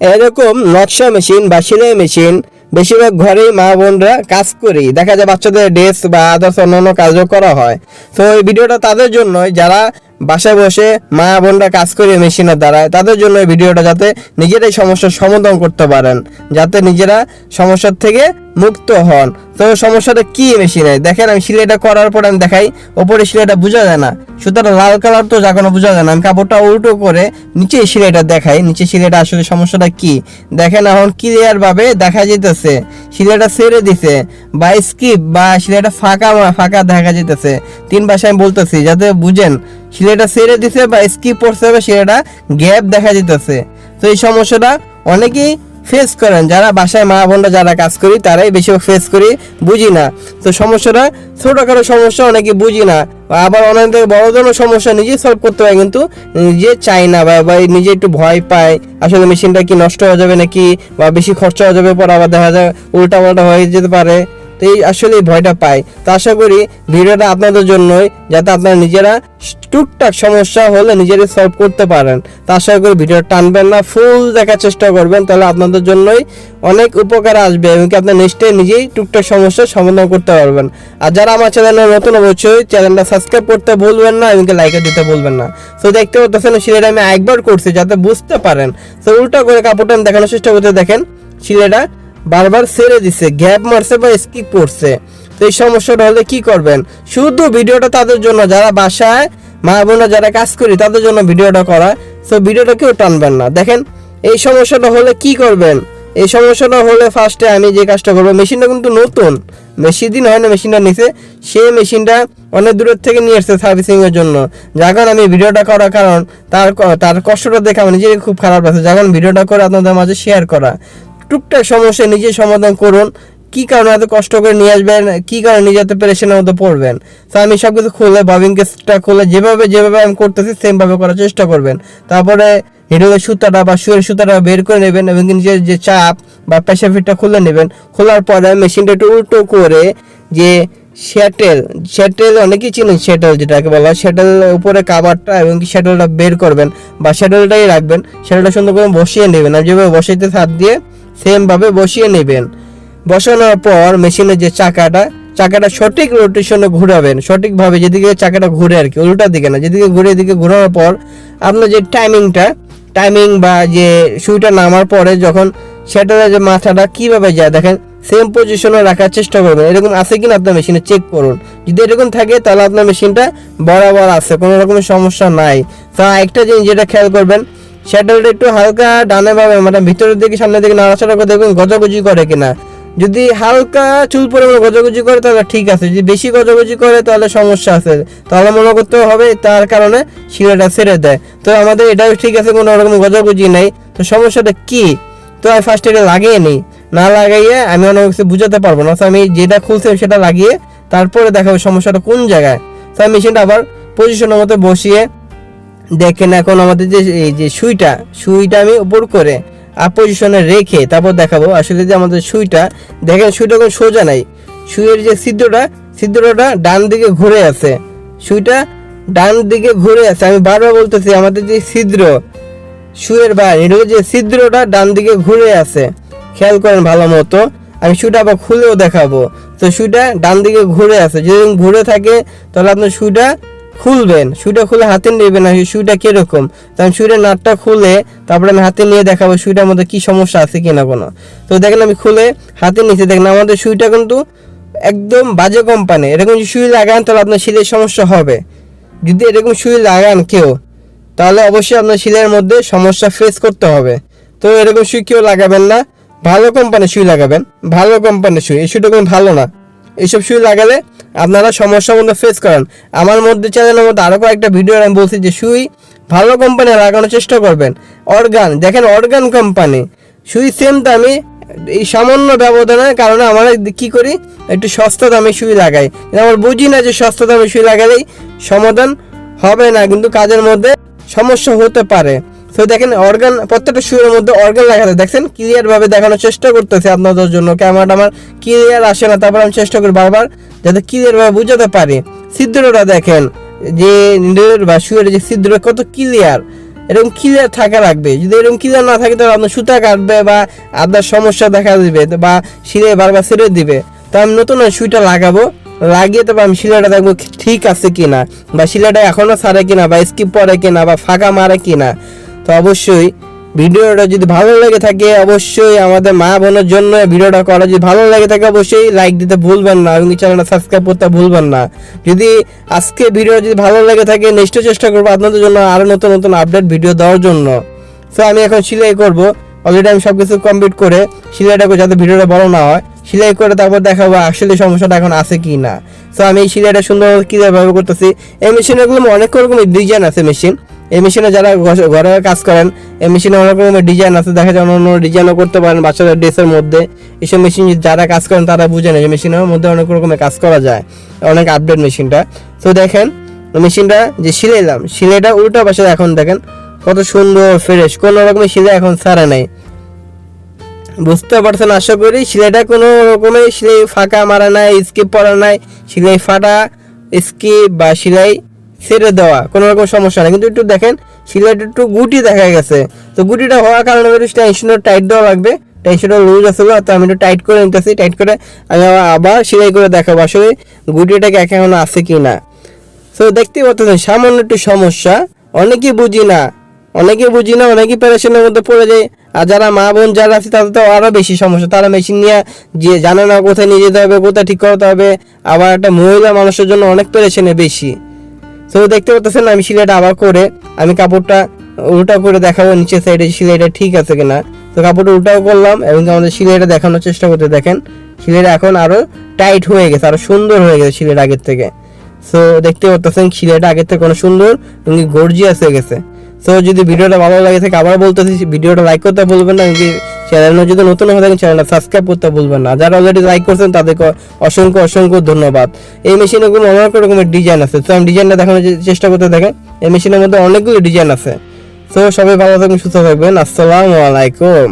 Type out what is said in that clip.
এরকম নকশা মেশিন বা সেলাই মেশিন বেশিরভাগ ঘরেই মা বোনরা কাজ করি দেখা যায় বাচ্চাদের ড্রেস বা আদার্স অন্যান্য কাজও করা হয়। তো এই ভিডিওটা তাদের জন্যই, যারা বাসায় বসে মা বোনরা কাজ করে মেশিনের দ্বারায়, তাদের জন্য এই ভিডিওটা যাতে নিজেরাই সমস্যার সমাধান করতে পারেন। যাতে নিজেরা সমস্যার থেকে মুক্ত হন। তো সমস্যাটা কি মেশিনে? দেখেন আমি সিলাইটা করার পর আমি দেখাই, ওপরে সিলাইটা বোঝা যায় না। সুতরাং লাল কালার তো যখন বোঝা যায় না। আমি কাপড়টা উল্টো করে নিচে সিলাইটা দেখাই, নিচে সিলাইটা আসলে সমস্যাটা কি? দেখেন এখন ক্লিয়ার ভাবে দেখা যেতেছে সিলাইটা ছেড়ে দিছে বা স্কিপ বা সিলাইটা ফাঁকা ফাঁকা দেখা যেতেছে তিন ভাষায় আমি বলতেছি, যাতে বুঝেন, সিলাইটা ছেড়ে দিছে বা স্কিপ পড়ছে বা সিলাইটা গ্যাপ দেখা যেতেছে তো এই সমস্যাটা অনেকেই ফেস করেন। যারা বাসায় মা বোনরা যারা কাজ করি, তারাই বেশিরভাগ ফেস করি, বুঝি না। তো সমস্যাটা, ছোটখাটো সমস্যা অনেকে বুঝি না। আবার অনেক বড় ধরনের সমস্যা নিজে সলভ করতে হয়, কিন্তু নিজে চাই না বা নিজে একটু ভয় পায়, আসলে মেশিনটা কি নষ্ট হয়ে যাবে নাকি বা বেশি খরচা হয়ে যাবে পর আবার দেখা যায় উল্টা পাল্টা হয়ে যেতে পারে। তো এই আসলে ভয়টা পাই তো আশা করি ভিডিওটা আপনাদের জন্যই, যাতে আপনারা নিজেরা টুকটাক সমস্যা হলে নিজেরাই সলভ করতে পারেন। তো আশা করি ভিডিও টানবেন না ফুল দেখার চেষ্টা করবেন, তাহলে আপনাদের জন্যই অনেক উপকার আসবে এবং কি আপনার নেক্সটে নিজেই টুকটাক সমস্যার সমাধান করতে পারবেন। আর যারা আমার চ্যানেলে নতুন, অবশ্যই চ্যানেলটা সাবস্ক্রাইব করতে ভুলবেন না এবং লাইকে দিতে ভুলবেন না। তো দেখতে পাচ্ছেন সেটা আমি একবার করছি যাতে বুঝতে পারেন। তো উল্টা করে কাপড়টা দেখানোর চেষ্টা করতে দেখেন সিলেটা বারবার ছেড়ে দিছে, গ্যাপ মারছে বা স্কিপ করছে। তো এই সমস্যাটা হলে কি করবেন? শুধু ভিডিওটা তাদের জন্য, যারা বাসায় মা বোনরা যারা কাজ করি, তাদের জন্য ভিডিওটা করা। তো ভিডিওটা কেউ টানবেন না। দেখেন, এই সমস্যাটা হলে কি করবেন? এই সমস্যাটা হলে ফার্স্টে আমি যে কাজটা করব, মেশিনটা কিন্তু নতুন। বেশি দিন হয় না, মেশিনটা নিছে। সেই মেশিনটা অনেক দূরের থেকে নিয়ে এসছে সার্ভিসিংয়ের জন্য। যখন আমি ভিডিওটা করার কারণ, তার তার কষ্টটা দেখে আমার নিজেকে খুব খারাপ লাগছে। যখন ভিডিওটা করে আপনাদের মাঝে শেয়ার করা। টুকটাক সমস্যা, নিজে সমাধান করুন। কি কারণে এত কষ্ট করে নিয়ে আসবেন? কি কারণে নিজে এত পেরেশানের মধ্যে পড়বেন? তো আমি সব কিছু খুলে বাবিং কেসটা খুলে, যেভাবে যেভাবে আমি করতেছি সেমভাবে করার চেষ্টা করবেন। তারপরে হিডলের সুতাটা বা শুয়ের সুতাটা বের করে নেবেন এবং নিজের যে চাপ বা প্রেশার ফিটটা খুলে নেবেন। খোলার পরে মেশিনটা একটু উল্টো করে যে শ্যাটেল শ্যাটেল অনেকেই চিনেন শ্যাটেল যেটাকে বলা হয়। শ্যাটেল উপরে কাভারটা এবং শ্যাটেলটা বের করবেন বা শ্যাটেলটাই রাখবেন। শ্যাটেলটা সুন্দর করে বসিয়ে নেবেন। আর যেভাবে বসাইতে হাত দিয়ে সেম ভাবে বসিয়ে নেবেন। বসানোর পর মেশিনের যে চাকাটা চাকাটা সঠিক রোটেশনে ঘোরাবেন। সঠিকভাবে যেদিকে চাকাটা ঘুরে আর কি, উল্টা দিকে না, যেদিকে ঘুরে এদিকে ঘোরানোর পর আপনার যে টাইমিংটা টাইমিং বা যে সুইটা নামার পরে যখন সেটার যে মাথাটা কীভাবে যায়, দেখেন সেম পজিশনে রাখার চেষ্টা করবেন। এরকম আছে কিনা আপনার মেশিনে চেক করুন। যদি এরকম থাকে, তাহলে আপনার মেশিনটা বরাবর আছে, কোনো রকমের সমস্যা নাই। তো একটা জিনিস যেটা খেয়াল করবেন শ্যাটেলটা একটু হালকা ডানে ভাবে মানে ভিতরের দিকে, সামনের দিকে নাড়াচাড়া করে দেখবেন গজাগজি করে কিনা। যদি হালকা চুল পরিমাণে গজাগজি করে, তাহলে ঠিক আছে। যদি বেশি গজাগজি করে, তাহলে সমস্যা আছে। তাহলে মনে করতে হবে তার কারণে শিরাটা ছেড়ে দেয়। তো আমাদের এটাও ঠিক আছে, কোনো রকম গজাগজি নেই। তো সমস্যাটা কি? তো আমি ফার্স্ট এটা লাগিয়ে নিই। না লাগাইয়ে আমি অনেক কিছু বুঝাতে পারব না। তো আমি যেটা খুলছি সেটা লাগিয়ে তারপরে দেখাবো সমস্যাটা কোন জায়গায়। তো আমি মেশিনটা আবার পজিশনের মতো বসিয়ে দেখেন এখন আমাদের যে এই যে সুইটা সুইটা আমি উপর করে আপ রেখে তারপর দেখাবো। আসলে যে আমাদের সুইটা, দেখেন সুইটা কোনো সোজা নাই। সুইয়ের যে ছিদ্রটা ছিদ্রটা ডান দিকে ঘুরে আছে। সুইটা ডান দিকে ঘুরে আছে। আমি বারবার বলতেছি, আমাদের যে ছিদ্র সুয়ের বা এটাকে যে ছিদ্রটা ডান দিকে ঘুরে আছে। খেয়াল করেন ভালো মতো। আমি সুইটা আবার খুলেও দেখাবো। তো সুইটা ডান দিকে ঘুরে আছে। যদি ঘুরে থাকে, তাহলে আপনার সুইটা খুলবেন, সুইটা খুলে হাতে নেবেন না সুইটা কীরকম? আমি সুইটার নাটটা খুলে তারপরে আমি হাতে নিয়ে দেখাবো সুইটার মধ্যে কি সমস্যা আছে কিনা কোনো। তো দেখেন আমি খুলে হাতে নিচে দেখেন আমাদের সুইটা কিন্তু একদম বাজে কোম্পানি এরকম যদি সুই লাগান তাহলে আপনার শীলের সমস্যা হবে। যদি এরকম সুই লাগান কেউ, তাহলে অবশ্যই আপনার শিলের মধ্যে সমস্যা ফেস করতে হবে। তো এরকম সুই কেউ লাগাবেন না, ভালো কোম্পানির সুই লাগাবেন, ভালো কোম্পানির সুই, এই সুইটা কোনো ভালো না। এইসব সুই লাগালে আপনারা সমস্যার মধ্যে ফেস করেন। আমার মধ্যে চ্যানেলের মধ্যে আরও কয়েকটা ভিডিও আমি বলছি যে, সুই ভালো কোম্পানি লাগানোর চেষ্টা করবেন। অর্গান দেখেন অর্গান কোম্পানি সুই সেম দামি, এই সামান্য ব্যবধানের কারণে আমরা কি করি, একটু সস্তা দামে সুই লাগাই। কিন্তু আমরা বুঝি না যে সস্তা দামে সুই লাগালেই সমাধান হবে না, কিন্তু কাজের মধ্যে সমস্যা হতে পারে। তো দেখেন অর্গান প্রত্যেকটা সুরের মধ্যে অর্গান লাগাতে, দেখছেন? ক্লিয়ারভাবে দেখানোর চেষ্টা করতেছে আপনাদের জন্য। ক্যামেরাটা আমার ক্লিয়ার আসে না, তারপর আমি চেষ্টা করি বারবার যাতে ক্লিয়ার ভাবে বুঝাতে পারি। ছিদ্রটা দেখেন, যে নিডের বা সুয়ের যে ছিদ্র, কত ক্লিয়ার এরকম ক্লিয়ার থাকা লাগবে। যদি এরকম ক্লিয়ার না থাকে, তাহলে আপনার সুতা কাটবে বা আদার সমস্যা দেখা দিবে বা সিলাই বারবার ছেড়ে দিবে। তো আমি নতুন সুইটা লাগাবো। লাগিয়ে তবে আমি শিলাটা দেখব ঠিক আছে কিনা। বা শিলাটা এখনও ছাড়ে কিনা বা স্কিপ পরে কিনা বা ফাঁকা মারে কিনা। তো অবশ্যই ভিডিওটা যদি ভালো লেগে থাকে, অবশ্যই আমাদের মা বোনের জন্য ভিডিওটা করা। যদি ভালো লেগে থাকে, অবশ্যই লাইক দিতে ভুলবেন না। এবং চ্যানেলটা সাবস্ক্রাইব করতে ভুলবেন না। যদি আজকে ভিডিও যদি ভালো লেগে থাকে নেক্সট চেষ্টা করব আপনাদের জন্য আরও নতুন নতুন আপডেট ভিডিও দেওয়ার জন্য। সো আমি এখন সিলাই করব। অলরেডি আমি সবকিছু কমপ্লিট করে সিলাইটাকে যাতে ভিডিওটা বড় না হয়, সিলাই করে তারপর দেখাবো আসলে সমস্যাটা এখন আছে কি না। তো আমি এই সিলাইটা সুন্দর কীভাবে করতেছি। এই মেশিনগুলো অনেক রকমের ডিজাইন আছে মেশিন এই মেশিনে যারা ঘরে কাজ করেন, এই মেশিনে অনেক রকমের ডিজাইন আছে। দেখা যায় অন্য ডিজাইনও করতে পারেন বাচ্চাদের ড্রেসের মধ্যে। এইসব মেশিন যারা কাজ করেন, তারা বুঝে বুঝেন এই মেশিনের মধ্যে অনেক রকমের কাজ করা যায়। অনেক আপডেট মেশিনটা তো দেখেন মেশিনটা যে সিলাইলাম সিলাইটা উল্টা পাশে এখন দেখেন, কত সুন্দর ফ্রেশ কোনো রকমের সিলাই এখন ছাড়া নাই। বুঝতে পারছেন, আশা করি সিলাইটা কোনো রকমের সিলাই ফাঁকা মারা নাই স্কিপ পরা নাই। সিলাই ফাটা স্কিপ বা সিলাই ছেড়ে দেওয়া, কোনো রকম সমস্যা নেই। কিন্তু একটু দেখেন সিলাইটা একটু গুটি দেখা গেছে। তো গুটিটা হওয়ার কারণে একটু টেনশনও টাইট দেওয়া লাগবে। টেনশনটা লুজ আছে তো আমি একটু টাইট করে নিতেছি। টাইট করে আমি আবার- সেলাই করে দেখাবো আসলে গুটিটাকে এখন আছে কি না তো দেখতেই পাচ্ছেন, সামান্য একটু সমস্যা। অনেকেই বুঝি না। অনেকে বুঝি না, অনেকেই প্যারেশনের মধ্যে পড়ে যায়। আর যারা মা বোন যারা আছে, তাদের তো আরও বেশি সমস্যা। তারা মেশিন নিয়ে যে জানে না কোথায় নিয়ে যেতে হবে, কোথায় ঠিক করতে হবে। আবার একটা মহিলা মানুষের জন্য অনেক প্যারেশনে বেশি। তো দেখতে পাচ্ছেন আমি সিলাইটা আবার করে, আমি কাপড়টা উল্টা করে দেখাবো নিচের সাইডে সিলাইটা ঠিক আছে কিনা। তো কাপড়টা উল্টাও করলাম, এবং আমাদের সিলাইটা দেখানোর চেষ্টা করতে দেখেন, সিলাইটা এখন আরও টাইট হয়ে গেছে, আরও সুন্দর হয়ে গেছে সিলাইটা আগের থেকে। সো দেখতে পাচ্ছেন সিলাইটা আগের থেকে কোনো সুন্দর গর্জিয়াস হয়ে গেছে। সো যদি ভিডিওটা ভালো লাগে থাকে আবার বলতেছি, ভিডিওটা লাইক করতে ভুলবেন না চ্যানেলে যদি নতুন হয়ে থাকেন চ্যানেলটা সাবস্ক্রাইব করতে ভুলবেন না। যারা অলরেডি লাইক করছেন, তাদেরকে অসংখ্য অসংখ্য ধন্যবাদ। এই মেশিনে কোনো অনেক রকমের ডিজাইন আছে। তো আমি ডিজাইনটা দেখানোর চেষ্টা করতে দেখেন, এই মেশিনের মধ্যে অনেকগুলো ডিজাইন আছে। তো সবাই ভালো থাকবেন, সুস্থ থাকবেন। আসসালামু আলাইকুম।